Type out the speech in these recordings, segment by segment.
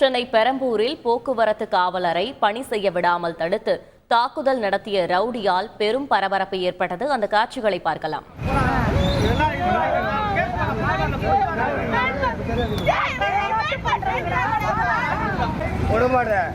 சென்னை பெரம்பூரில் போக்குவரத்து காவலரை பணி செய்ய விடாமல் தடுத்து தாக்குதல் நடத்திய ரவுடியால் பெரும் பரபரப்பு ஏற்பட்டது. அந்த காட்சிகளை பார்க்கலாம். விடமாட்டேன்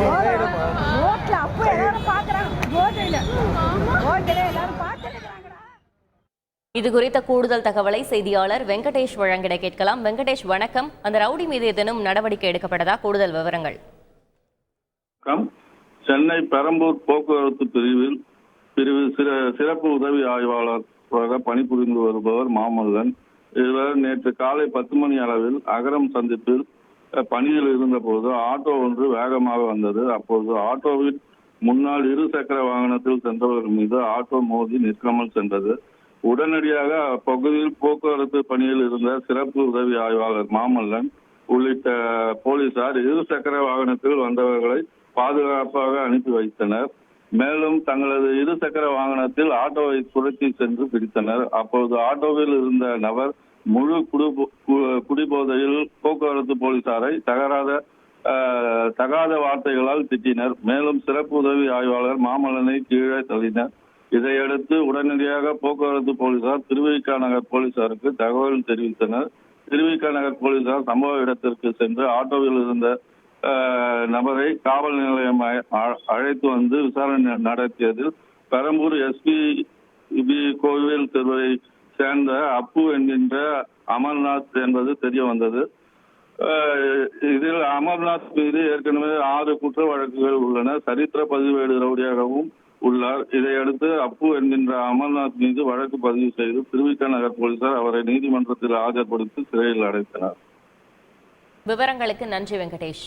ரோட்ல அப்போ எல்லாரும் பாக்குறாங்க ரோட்ல ரோட்ல எல்லாரும் பாத்துக்கிறாங்கடா இது குறித்த கூடுதல் தகவலை செய்தியாளர் வெங்கடேஷ் வழங்கிட கேட்கலாம். வெங்கடேஷ் வணக்கம். அந்த ரவுடி மீது ஏதேனும் நடவடிக்கை எடுக்கப்பட்டதா? கூடுதல் விவரங்கள். சென்னை பெரம்பூர் போக்குவரத்து பிரிவில் சிறு சிற சிறப்பு உதவி ஆய்வாளராக பணிபுரிந்து வருபவர் மாமல்லன். இவர் நேற்று காலை பத்து மணி அளவில் அகரம் சந்திப்பில் பணியில் இருந்தபோது ஆட்டோ ஒன்று வேகமாக வந்தது. அப்போது ஆட்டோவின் முன்னால் இரு சக்கர வாகனத்தில் சென்றவர் மீது ஆட்டோ மோதி நிற்காமல் சென்றது. உடனடியாக அப்பகுதியில் போக்குவரத்து பணியில் இருந்த சிறப்பு உதவி ஆய்வாளர் மாமல்லன் உள்ளிட்ட போலீசார் இரு சக்கர வாகனத்தில் வந்தவர்களை பாதுகாப்பாக அனுப்பி வைத்தனர். மேலும் தங்களது இருசக்கர வாகனத்தில் ஆட்டோவை புரட்டி சென்று பிடித்தனர். அப்போது ஆட்டோவில் இருந்த நபர் முழு குடிபோதையில் போக்குவரத்து போலீசாரை தகராத ஆஹ், தகாத வார்த்தைகளால் திட்டினர். மேலும் சிறப்பு உதவி ஆய்வாளர் மாமல்லனை கீழே தள்ளினர். இதையடுத்து உடனடியாக போக்குவரத்து போலீசார் திருவிக்கா நகர் போலீசாருக்கு தகவல் தெரிவித்தனர். திருவிக்கா நகர் போலீசார் சம்பவ இடத்திற்கு சென்று ஆட்டோவில் இருந்த நபரை காவல் நிலையம் அழைத்து வந்து விசாரணை நடத்தியதில் பெரம்பூர் எஸ்பி பி கோவில் தெருவை சேர்ந்த அப்பு என்கின்ற அமர்நாத் என்பது தெரிய வந்தது. இதில் அமர்நாத் மீது ஏற்கனவே ஆறு குற்ற வழக்குகள் உள்ளன. சரித்திர பதிவேடு ரவுடியாகவும் உள்ளார். இதையடுத்து அப்பு என்கின்ற அமர்நாத் மீது வழக்கு பதிவு செய்து திருவிக்கா நகர் போலீசார் அவரை நீதிமன்றத்தில் ஆஜர்படுத்தி சிறையில் அடைத்தனர். விவரங்களுக்கு நன்றி வெங்கடேஷ்.